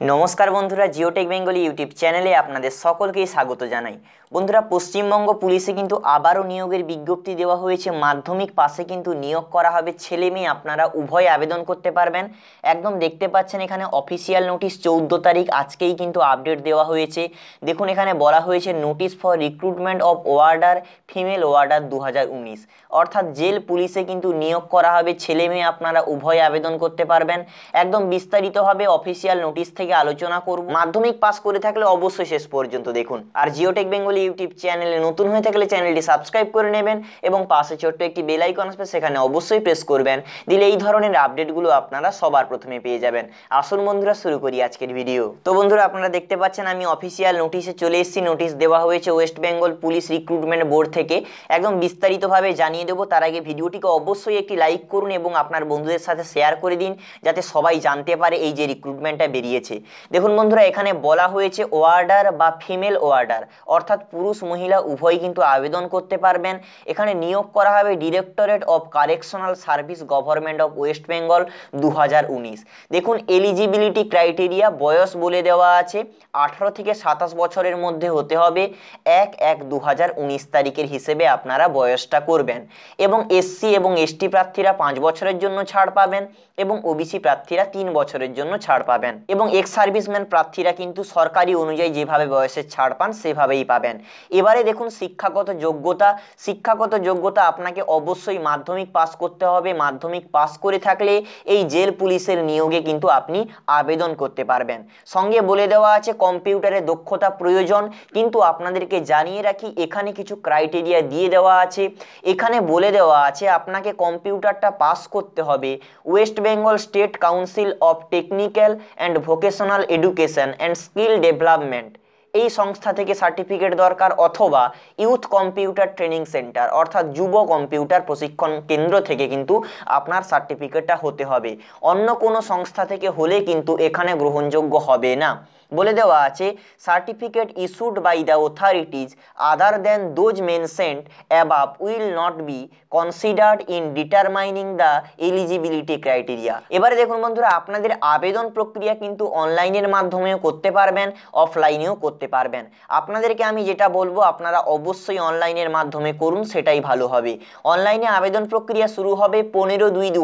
নমস্কার বন্ধুরা, Geotech Bengali YouTube চ্যানেলে আপনাদের সকলকেই স্বাগত জানাই। বন্ধুরা, পশ্চিমবঙ্গ পুলিশে কিন্তু আবারও নিয়োগের বিজ্ঞপ্তি দেওয়া হয়েছে। মাধ্যমিক পাশে কিন্তু নিয়োগ করা হবে ছেলে মেয়ে, আপনারা উভয় আবেদন করতে পারবেন। একদম দেখতে পাচ্ছেন এখানে অফিসিয়াল নোটিশ, চৌদ্দ তারিখ আজকেই কিন্তু আপডেট দেওয়া হয়েছে। দেখুন, এখানে বলা হয়েছে notice for recruitment of warder female warder দু হাজার উনিশ। অর্থাৎ জেল পুলিশে কিন্তু নিয়োগ করা হবে ছেলে মেয়ে, আপনারা উভয় আবেদন করতে পারবেন। একদম বিস্তারিতভাবে অফিসিয়াল নোটিশ থেকে আলোচনা করব। মাধ্যমিক পাস করে থাকলে অবশ্যই শেষ পর্যন্ত দেখুন। আর জিওটেক বেঙ্গলি ইউটিউব চ্যানেলে নতুন হয়ে থাকলে চ্যানেলটি সাবস্ক্রাইব করে নেবেন এবং পাশে ছোট্ট একটি বেল আইকন আসবে, সেখানে অবশ্যই প্রেস করবেন। দিলে এই ধরনের আপডেটগুলো আপনারা সবার প্রথমে পেয়ে যাবেন। আসুন বন্ধুরা, শুরু করি আজকের ভিডিও তো বন্ধুরা, আপনারা দেখতে পাচ্ছেন আমি অফিসিয়াল নোটিশে চলে এসেছি। নোটিশ দেওয়া হয়েছে West Bengal police recruitment board থেকে। একদম বিস্তারিতভাবে জানিয়ে দেবো। তার আগে ভিডিওটিকে অবশ্যই একটি লাইক করুন এবং আপনার বন্ধুদের সাথে শেয়ার করে দিন, যাতে সবাই জানতে পারে এই যে রিক্রুটমেন্টটা বেরিয়েছে। দেখুন বন্ধুরা, এখানে বলা হয়েছে ওয়ার্ডার বা ফিমেল ওয়ার্ডার অর্থাৎ পুরুষ মহিলা উভয়ই কিন্তু আবেদন করতে পারবেন। এখানে নিয়োগ করা হবে directorate of correctional service government of West Bengal দু হাজার উনিশ। দেখুন এলিজিবিলিটি ক্রাইটেরিয়া বয়স বলে দেওয়া আছে, আঠারো থেকে সাতাশ বছরের মধ্যে হতে হবে, এক এক দু তারিখের হিসেবে আপনারা বয়সটা করবেন। এবং এসসি এবং এসটি প্রার্থীরা পাঁচ বছরের জন্য ছাড় পাবেন, এবং ওবিসি প্রার্থীরা তিন বছরের জন্য ছাড় পাবেন। এবং এক্স সার্ভিসম্যান প্রার্থীরা কিন্তু সরকারি অনুযায়ী যেভাবে বয়সের ছাড় পান, সেভাবেই পাবেন। এবারে দেখুন শিক্ষাগত যোগ্যতা শিক্ষাগত যোগ্যতা আপনাকে অবশ্যই মাধ্যমিক পাস করতে হবে। মাধ্যমিক পাস করে থাকলে এই জেল পুলিশের নিয়োগে কিন্তু আপনি আবেদন করতে পারবেন। সঙ্গে বলে দেওয়া আছে, কম্পিউটারে দক্ষতা প্রয়োজন। কিন্তু আপনাদেরকে জানিয়ে রাখি, এখানে কিছু ক্রাইটেরিয়া দিয়ে দেওয়া আছে। এখানে বলে দেওয়া আছে, আপনাকে কম্পিউটারটা পাস করতে হবে। West Bengal state council of technical and vocational education and skill development এই সংস্থা থেকে সার্টিফিকেট দরকার অথবা ইউথ কম্পিউটার ট্রেনিং সেন্টার অর্থাৎ যুব কম্পিউটার প্রশিক্ষণ কেন্দ্র থেকে কিন্তু আপনার সার্টিফিকেটটা হতে হবে। অন্য কোনো সংস্থা থেকে হলে কিন্তু এখানে গ্রহণযোগ্য হবে না। বলে দেওয়া আছে certificate issued by the authorities other than those mentioned above will not be considered in determining the eligibility criteria এবারে দেখুন বন্ধুরা, আপনাদের আবেদন প্রক্রিয়া কিন্তু অনলাইনের মাধ্যমেও করতে পারবেন অফলাইনেও করতে পারবেন। আপনাদেরকে আমি যেটা বলব, আপনারা অবশ্যই অনলাইনের মাধ্যমে করুন, সেটাই ভালো হবে। অনলাইনে আবেদন প্রক্রিয়া শুরু হবে পনেরো দুই দু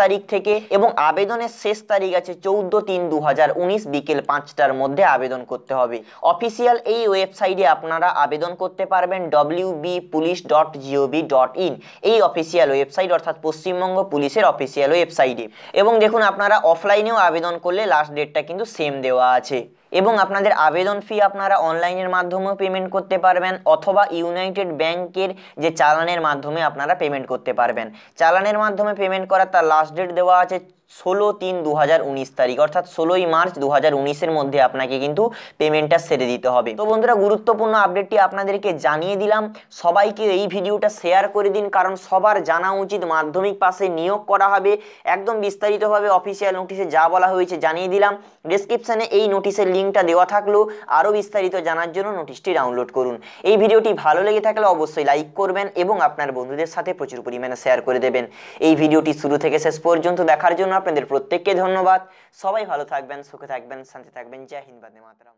তারিখ থেকে এবং আবেদনের শেষ তারিখ আছে চৌদ্দ তিন দু বিকেল পাঁচটার মধ্যে আবেদন করতে হবে। অফিসিয়াল এই ওয়েবসাইটে আপনারা আবেদন করতে পারবেন W B police dot G O V dot in এই অফিসিয়াল ওয়েবসাইট অর্থাৎ পশ্চিমবঙ্গ পুলিশের অফিসিয়াল ওয়েবসাইটে। এবং দেখুন, আপনারা অফলাইনেও আবেদন করলে লাস্ট ডেটটা কিন্তু সেম দেওয়া আছে। এবং আপনাদের আবেদন ফি আপনারা অনলাইনের মাধ্যমেও পেমেন্ট করতে পারবেন, অথবা ইউনাইটেড ব্যাংকের যে চালানের মাধ্যমে আপনারা পেমেন্ট করতে পারবেন। চালানের মাধ্যমে পেমেন্ট করার তার লাস্ট ডেট দেওয়া আছে ষোলো তিন দু তারিখ, অর্থাৎ ষোলোই মার্চ দু হাজার মধ্যে আপনাকে কিন্তু পেমেন্টটা সেরে দিতে হবে। তো বন্ধুরা, গুরুত্বপূর্ণ আপডেটটি আপনাদেরকে জানিয়ে দিলাম। সবাইকে এই ভিডিওটা শেয়ার করে দিন, কারণ সবার জানা উচিত মাধ্যমিক পাশে নিয়োগ করা হবে। একদম বিস্তারিতভাবে অফিসিয়াল নোটিশে যা বলা হয়েছে জানিয়ে দিলাম। ডিসক্রিপশানে এই নোটিশের লিঙ্কটা দেওয়া থাকলেও আরও বিস্তারিত জানার জন্য নোটিশটি ডাউনলোড করুন। এই ভিডিওটি ভালো লেগে থাকলে অবশ্যই লাইক করবেন এবং আপনার বন্ধুদের সাথে প্রচুর পরিমাণে শেয়ার করে দেবেন। এই ভিডিওটি শুরু থেকে শেষ পর্যন্ত দেখার জন্য আপনাদের প্রত্যেককে ধন্যবাদ। সবাই ভালো থাকবেন সুখে থাকবেন শান্তি থাকবেন। জয় হিন্দ বাদে মাতরম।